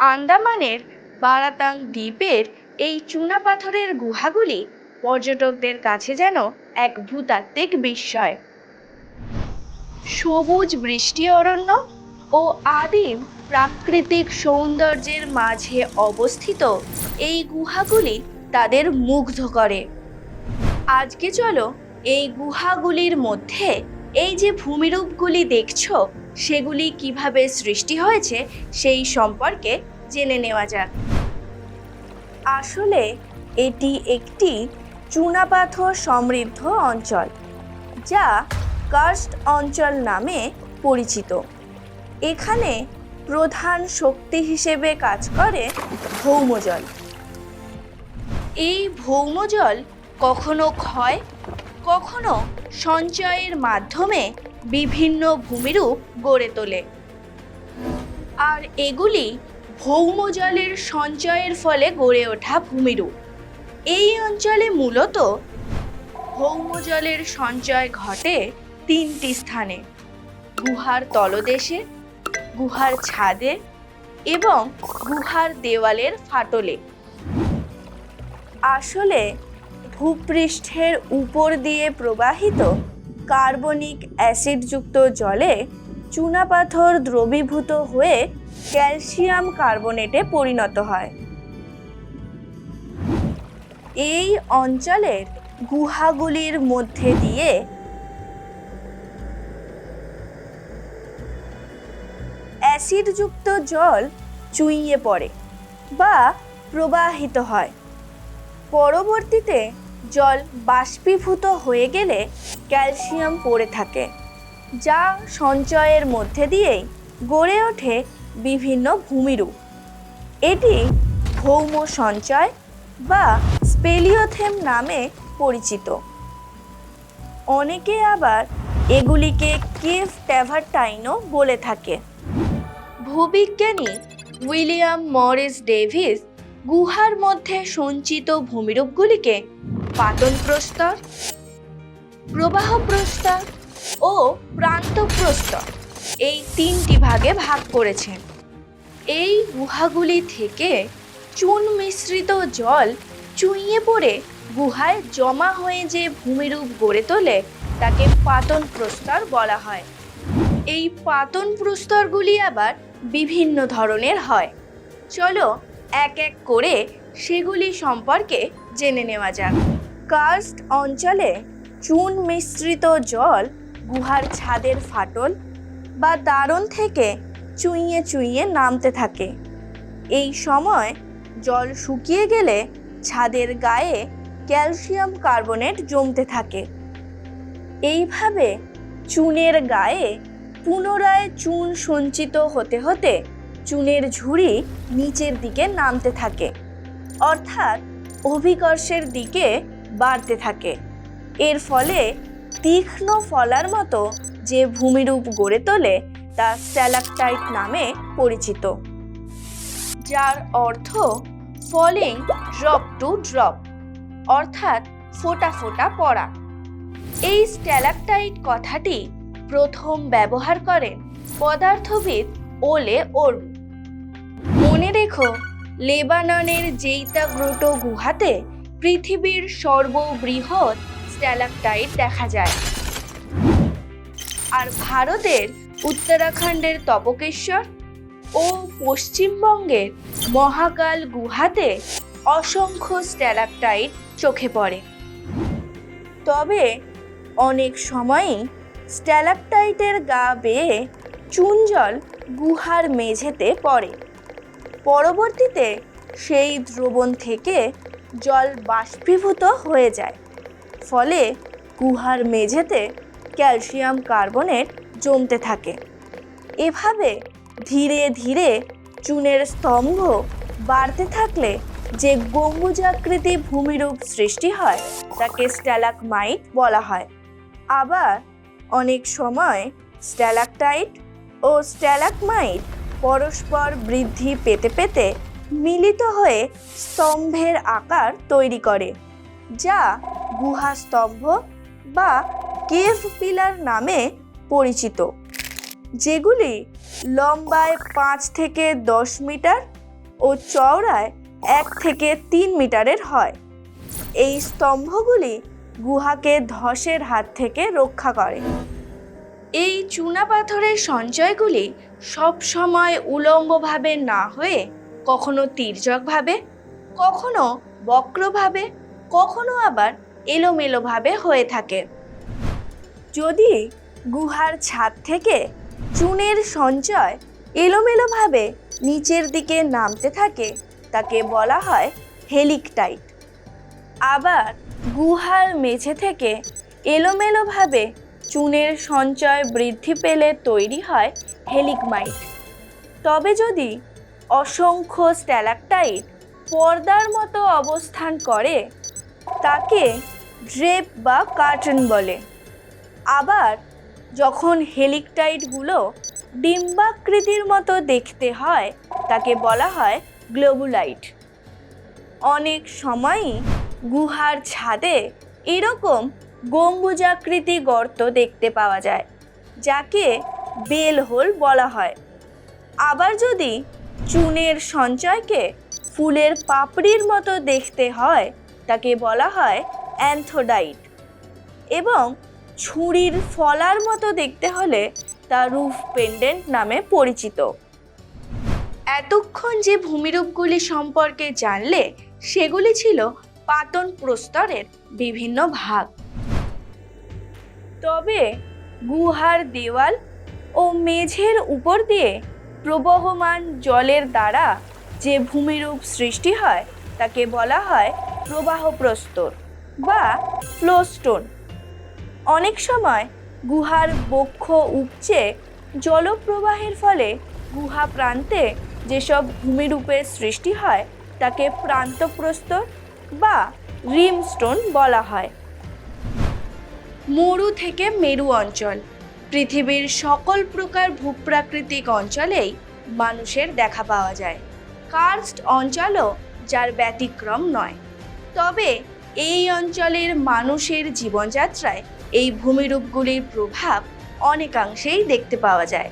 আন্দামানের বারাতাং দ্বীপের এই চুনাপাথরের গুহাগুলি পর্যটকদের কাছে যেন এক ভূতাত্ত্বিক বিস্ময়। সবুজ বৃষ্টি অরণ্য ও আদিম প্রাকৃতিক সৌন্দর্যের মাঝে অবস্থিত এই গুহাগুলি তাদের মুগ্ধ করে। আজকে চলো এই গুহাগুলির মধ্যে এই যে ভূমিরূপগুলি দেখছ সেগুলি কীভাবে সৃষ্টি হয়েছে সেই সম্পর্কে জেনে নেওয়া যাক। আসলে এটি একটি চুনাপাথর সমৃদ্ধ অঞ্চল, যা কার্স্ট অঞ্চল নামে পরিচিত। এখানে প্রধান শক্তি হিসেবে কাজ করে ভৌমজল। এই ভৌমজল কখনো ক্ষয়, কখনো সঞ্চয়ের মাধ্যমে বিভিন্ন ভূমিরূপ গড়ে তোলে। আর এগুলি ভৌমজলের সঞ্চয়ের ফলে গড়ে ওঠা ভূমিরূপ। এই অঞ্চলে মূলত ভৌমজলের সঞ্চয় ঘটে তিনটি স্থানে, গুহার তলদেশে, গুহার ছাদে এবং গুহার দেওয়ালের ফাটলে। আসলে ভূপৃষ্ঠের উপর দিয়ে প্রবাহিত কার্বনিক অ্যাসিডযুক্ত জলে চুনাপাথর দ্রবীভূত হয়ে ক্যালসিয়াম কার্বনেটে পরিণত হয়। এই অঞ্চলের গুহাগুলির মধ্যে দিয়ে অ্যাসিডযুক্ত জল চুইয়ে পড়ে বা প্রবাহিত হয়। পরবর্তীতে জল বাষ্পীভূত হয়ে গেলে ক্যালসিয়াম পড়ে থাকে, যা সঞ্চয়ের মধ্যে দিয়েই গড়ে ওঠে বিভিন্ন ভূমিরূপ। এটি ভৌম সঞ্চয় বা স্পেলিওথেম নামে পরিচিত। অনেকে আবার এগুলিকে কেভ ট্যাভারটাইনও বলে থাকে। ভূবিজ্ঞানী উইলিয়াম মরিস ডেভিস গুহার মধ্যে সঞ্চিত ভূমিরূপগুলিকে পাতন প্রস্তর প্রবাহ প্রস্তর ও প্রান্ত প্রস্তর এই তিনটি ভাগে ভাগ করেছেন এই গুহাগুলি থেকে চুন মিশ্রিত জল চুইয়ে পড়ে গুহায় জমা হয়ে যে ভূমিরূপ গড়ে তোলে, তাকে পাতন প্রস্তর বলা হয়। এই পাতন প্রস্তরগুলি আবার বিভিন্ন ধরনের হয়। চলো এক এক করে সেগুলি সম্পর্কে জেনে নেওয়া যাক। কার্স্ট অঞ্চলে চুন মিশ্রিত জল গুহার ছাদের ফাটল বা দারণ থেকে চুইয়ে চুইয়ে নামতে থাকে। এই সময় জল শুকিয়ে গেলে ছাদের গায়ে ক্যালসিয়াম কার্বনেট জমতে থাকে। এইভাবে চুনের গায়ে পুনরায় চুন সঞ্চিত হতে হতে চুনের ঝুড়ি নিচের দিকে নামতে থাকে। অর্থাৎ অভিকর্ষের দিকে বাড়তে থাকে। এর ফলে তীক্ষ্ণ ফলার মতো যে ভূমিরূপ গড়ে তোলে তা স্ট্যালাকটাইট নামে পরিচিত। যার অর্থ ফলিং ড্রপ টু ড্রপ, অর্থাৎ ফোঁটা ফোঁটা পড়া। এই স্ট্যালাকটাইট কথাটি প্রথম ব্যবহার করেন পদার্থবিদ ওলে ওর। মনে রেখো, লেবাননের জেইতা গ্রোটো গুহাতে পৃথিবীর সর্ববৃহৎ স্ট্যালাকটাইট দেখা যায়। আর ভারতের উত্তরাখণ্ডের তপকেশ্বর ও পশ্চিমবঙ্গের মহাকাল গুহাতে অসংখ্য স্ট্যালাকটাইট চোখে পড়ে। তবে অনেক সময়ই স্ট্যালাকটাইটের গা বেয়ে চুন জল গুহার মেঝেতে পড়ে। পরবর্তীতে সেই দ্রবণ থেকে জল বাষ্পীভূত হয়ে যায়। ফলে গুহার মেঝেতে ক্যালসিয়াম কার্বনেট জমতে থাকে। এভাবে ধীরে ধীরে চুনের স্তম্ভ বাড়তে থাকলে যে গম্বুজাকৃতি ভূমিরূপ সৃষ্টি হয়, তাকে স্ট্যালাকমাইট বলা হয়। আবার অনেক সময় স্ট্যালাকটাইট ও স্ট্যালাকমাইট পরস্পর বৃদ্ধি পেতে পেতে মিলিত হয়ে স্তম্ভের আকার তৈরি করে, যা গুহা স্তম্ভ বা কেভ পিলার নামে পরিচিত। যেগুলি লম্বায় পাঁচ থেকে দশ মিটার ও চওড়ায় এক থেকে তিন মিটারের হয়। এই স্তম্ভগুলি গুহাকে ধসের হাত থেকে রক্ষা করে। এই চুনা পাথরের সঞ্চয়গুলি সবসময় উলম্বভাবে না হয়ে কখনো তির্যকভাবে, কখনো বক্রভাবে, কখনো আবার এলোমেলোভাবে হয়ে থাকে। যদি গুহার ছাদ থেকে চুনের সঞ্চয় এলোমেলোভাবে নিচের দিকে নামতে থাকে, তাকে বলা হয় হেলিকটাইট। আবার গুহার মেঝে থেকে এলোমেলোভাবে চুনের সঞ্চয় বৃদ্ধি পেলে তৈরি হয় হেলিকমাইট। তবে যদি অসংখ্য স্ট্যালাকটাইট পর্দার মতো অবস্থান করে, তাকে ড্রেপ বা কার্টন বলে। আবার যখন হেলিকটাইটগুলো ডিম্বাকৃতির মতো দেখতে হয়, তাকে বলা হয় গ্লোবুলাইট। অনেক সময়ই গুহার ছাদে এরকম গম্বুজাকৃতি গর্ত দেখতে পাওয়া যায়, যাকে বেল হোল বলা হয়। আবার যদি চুনের সঞ্চয়কে ফুলের পাপড়ির মতো দেখতে হয়, তাকে বলা হয় অ্যান্থোডাইট। এবং ছুরির ফলার মতো দেখতে হলে তা রুফ পেন্ডেন্ট নামে পরিচিত। এতক্ষণ যে ভূমিরূপগুলি সম্পর্কে জানলে, সেগুলি ছিল পাতন প্রস্তরের বিভিন্ন ভাগ। তবে গুহার দেওয়াল ও মেঝের উপর দিয়ে প্রবহমান জলের দ্বারা যে ভূমিরূপ সৃষ্টি হয়, তাকে বলা হয় প্রবাহ প্রস্তর বা ফ্লোস্টোন। অনেক সময় গুহার বক্ষ উপচে জলপ্রবাহের ফলে গুহা প্রান্তে যেসব ভূমিরূপের সৃষ্টি হয়, তাকে প্রান্তপ্রস্তর বা রিমস্টোন বলা হয়। মরু থেকে মেরু অঞ্চল। পৃথিবীর সকল প্রকার ভূপ্রাকৃতিক অঞ্চলেই মানুষের দেখা পাওয়া যায়। কার্স্ট অঞ্চলও যার ব্যতিক্রম নয়। তবে এই অঞ্চলের মানুষের জীবনযাত্রায় এই ভূমিরূপগুলির প্রভাব অনেকাংশেই দেখতে পাওয়া যায়।